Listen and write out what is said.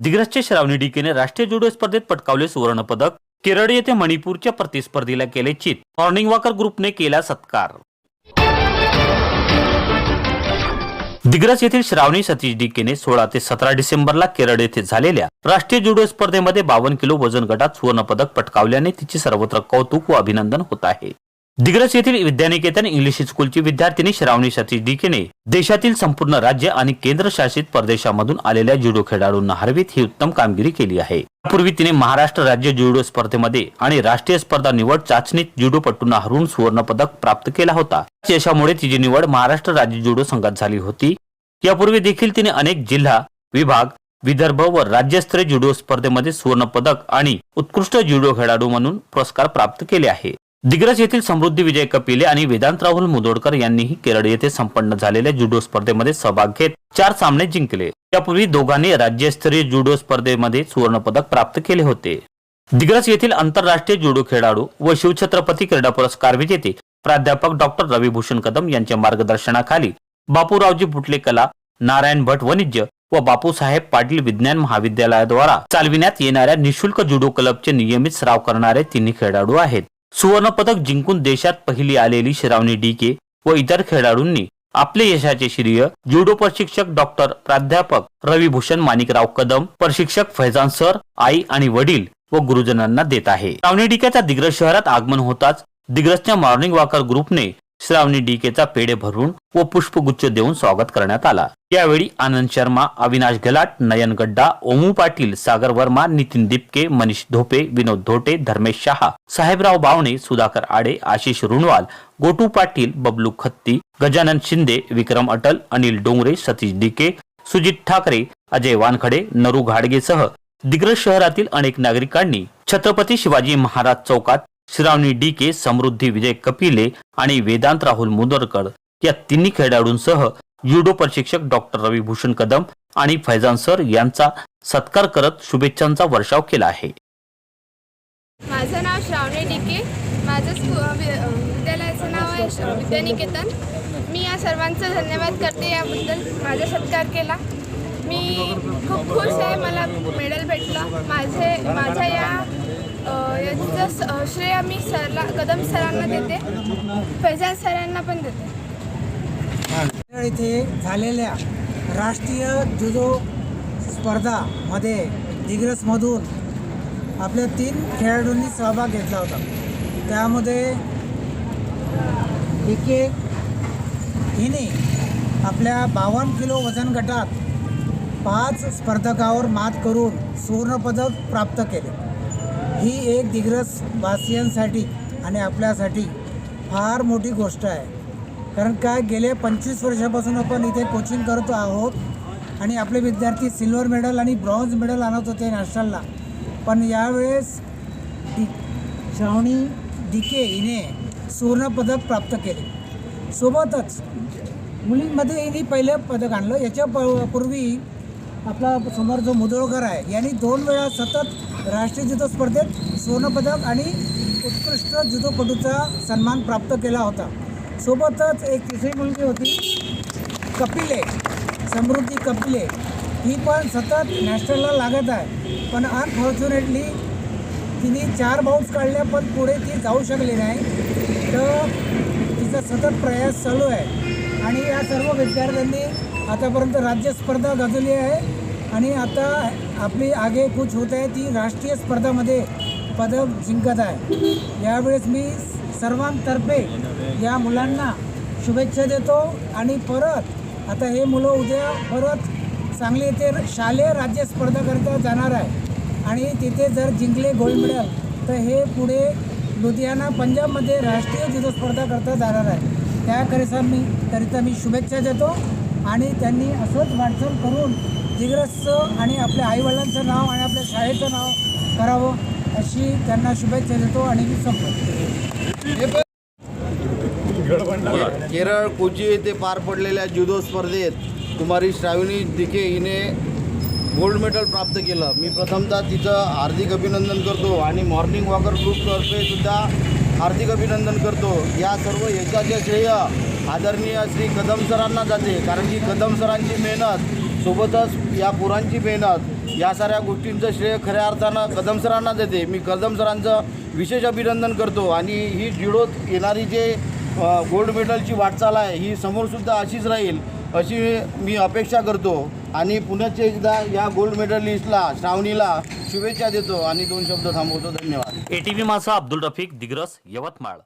दिग्रसच्या श्रावणी डीकेने राष्ट्रीय जुडो स्पर्धेत पटकावले सुवर्ण पदक केरळ येथे मणिपूरच्या प्रतिस्पर्धीला केले चित. मॉर्निंग वॉकर ग्रुपने केला सत्कार. दिग्रस येथील श्रावणी सतीश डीकेने सोळा ते सतरा डिसेंबरला केरळ येथे झालेल्या राष्ट्रीय जुडो स्पर्धेमध्ये बावन्न किलो वजन गटात सुवर्ण पदक पटकावल्याने तिचे सर्वत्र कौतुक व अभिनंदन होत आहे. दिग्रस येथील विद्यानिकेतन इंग्लिश स्कूलची विद्यार्थिनी श्रावणी सतीश डीकेने देशातील संपूर्ण राज्य आणि केंद्रशासित प्रदेशामधून आलेल्या जुडो खेळाडूंना हरवीत ही उत्तम कामगिरी केली आहे. पूर्वी तिने महाराष्ट्र राज्य जुडो स्पर्धेमध्ये आणि राष्ट्रीय स्पर्धा निवड चाचणीत जुडोपटूंना हरून सुवर्ण पदक प्राप्त केला होता. यशामुळे तिची निवड महाराष्ट्र राज्य जुडो संघात झाली होती. यापूर्वी देखील तिने अनेक जिल्हा विभाग विदर्भ व राज्यस्तरीय जुडो स्पर्धेमध्ये सुवर्ण पदक आणि उत्कृष्ट जुडो खेळाडू म्हणून पुरस्कार प्राप्त केले आहे. दिग्रज येथील समृद्धी विजय कपिले आणि वेदांत राहुल मुदोडकर यांनीही केरळ येथे संपन्न झालेल्या जुडो स्पर्धेमध्ये सहभाग घेत चार सामने जिंकले. त्यापूर्वी दोघांनी राज्यस्तरीय जुडो स्पर्धेमध्ये सुवर्णपदक प्राप्त केले होते. दिग्रज येथील आंतरराष्ट्रीय जुडो खेळाडू व शिवछत्रपती क्रीडा पुरस्कार विजेते प्राध्यापक डॉक्टर रविभूषण कदम यांच्या मार्गदर्शनाखाली बापूरावजी फुटले कला नारायण भट वाणिज्य व बापूसाहेब पाटील विज्ञान महाविद्यालयाद्वारा चालविण्यात येणाऱ्या निशुल्क जुडो क्लबचे नियमित सराव करणारे तिन्ही खेळाडू आहेत. सुवर्ण पदक जिंकून देशात पहिली आलेली श्रावणी डीके व इतर खेळाडूंनी आपले यशाचे श्रेय ज्युडो प्रशिक्षक डॉक्टर प्राध्यापक रविभूषण माणिकराव कदम प्रशिक्षक फैजान सर आई आणि वडील व गुरुजनांना देत आहे. श्रावणी डीकेचा दिग्रस शहरात आगमन होताच दिग्रसच्या मॉर्निंग वॉकर ग्रुपने श्रावणी डीकेचा पेढे भरून व पुष्पगुच्छ देऊन स्वागत करण्यात आला. यावेळी आनंद शर्मा अविनाश गलाट नयन गड्डा ओमू पाटील सागर वर्मा नितीन दिपके मनीष धोपे विनोद धोटे धर्मेश शहा साहेबराव बावणे सुधाकर आडे आशिष रुणवाल गोटू पाटील बबलू खत्ती गजानन शिंदे विक्रम अटल अनिल डोंगरे सतीश डीके सुजित ठाकरे अजय वानखडे नरू घाडगेसह दिग्रज शहरातील अनेक नागरिकांनी छत्रपती शिवाजी महाराज चौकात श्रावणी डी के समृद्धी विजय कपिले आणि वेदांत राहुल मुदरकर या तिन्ही खेळाडूंसह युडो प्रशिक्षक डॉक्टर रविभूषण कदम आणि फैजान सर यांचा सत्कार करत शुभेच्छांचा वर्षाव केला आहे. माझं नाव श्रावणी डिके. माझं स्कू विद्यालयाचं नाव आहे विद्यानिकेतन. मी या सर्वांचा धन्यवाद करते याबद्दल. माझा सत्कार केला. मी खूप खुश आहे मला मेडल भेटलं. माझे माझ्या या याचं श्रेय मी सरला कदम सरांना देते. फैजान सरांना पण देते. इथे झालेल्या राष्ट्रीय जुदो स्पर्धामध्ये दिग्रसमधून आपल्या तीन खेळाडूंनी सहभाग घेतला होता. त्यामध्ये एके हिने आपल्या बावन्न किलो वजन गटात पाच स्पर्धकावर मात करून सुवर्णपदक प्राप्त केले. ही एक दिग्रस वासियांसाठी आणि आपल्यासाठी फार मोठी गोष्ट आहे. कारण काय गेले पंचवीस वर्षापासून आपण इथे कोचिंग करतो आहोत आणि आपले विद्यार्थी सिल्वर मेडल आणि ब्रॉन्झ मेडल आणत होते नॅशनलला पण यावेळेस डी श्रावणी डिके हिने सुवर्णपदक प्राप्त केले. सोबतच मुलींमध्ये हिने पहिलं पदक आणलं. याच्या प पूर्वी आपला समोर जो मुदोळकर आहे यांनी दोन वेळा सतत राष्ट्रीय जुदो स्पर्धेत सुवर्णपदक आणि उत्कृष्ट जुदोपटूचा सन्मान प्राप्त केला होता. सोबतच एक तिसरी मुलगी होती कपिले समृद्धी कपिले. ही पण सतत नॅशनलला लागत आहे. पण अनफॉर्च्युनेटली तिने चार बाउट्स काढल्या पण पुढे ती जाऊ शकली नाही. तर तिचा सतत प्रयास चालू आहे. आणि या सर्व विद्यार्थ्यांनी आतापर्यंत राज्य स्पर्धा गाजवली आहे आणि आता आपली आगे कुछ होत आहे ती राष्ट्रीय स्पर्धामध्ये पदक जिंकत आहे. यावेळेस मी सर्वांतर्फे या मुलांना शुभेच्छा देतो आणि परत आता हे मुलं उद्या परत चांगले ते शालेय राज्य स्पर्धाकरिता जाणार आहे. आणि तिथे जर जिंकले गोल्ड मेडल तर हे पुढे लुधियाना पंजाबमध्ये राष्ट्रीय जुदो स्पर्धा करता जाणार आहे. त्याकरिता मी करिता मी शुभेच्छा देतो. आणि त्यांनी असंच वाटचाल करून दिग्रसचं आणि आपल्या आईवडिलांचं नाव आणि आपल्या शाळेचं नाव करावं अशी त्यांना शुभेच्छा देतो आणि मी संपतो केरळ कोची येथे पार पडलेल्या जुदो स्पर्धेत कुमारी श्रावणी दिके हिने गोल्ड मेडल प्राप्त केलं. मी प्रथमतः तिचं हार्दिक अभिनंदन करतो आणि मॉर्निंग वॉकर ग्रुपतर्फे सुद्धा हार्दिक अभिनंदन करतो. या सर्व यशाचे श्रेय आदरणीय श्री कदम सरांना जाते. कारण की कदम सरांची मेहनत सोबतच या पोरांची मेहनत या साऱ्या गोष्टींचं श्रेय खऱ्या अर्थानं कदम सरांना देते. मी कदम सरांचं विशेष अभिनंदन करतो. आणि ही जिडोत येणारी जे गोल्ड मेडलची वाटचाल आहे ही समोरसुद्धा अशीच राहील अशी मी अपेक्षा करतो. आणि पुण्याचे एकदा या गोल्ड मेडलिस्टला श्रावणीला शुभेच्छा देतो. आणि दोन शब्द थांबवतो. धन्यवाद. एटीव्ही माझा अब्दुल रफिक दिग्रस यवतमाळ.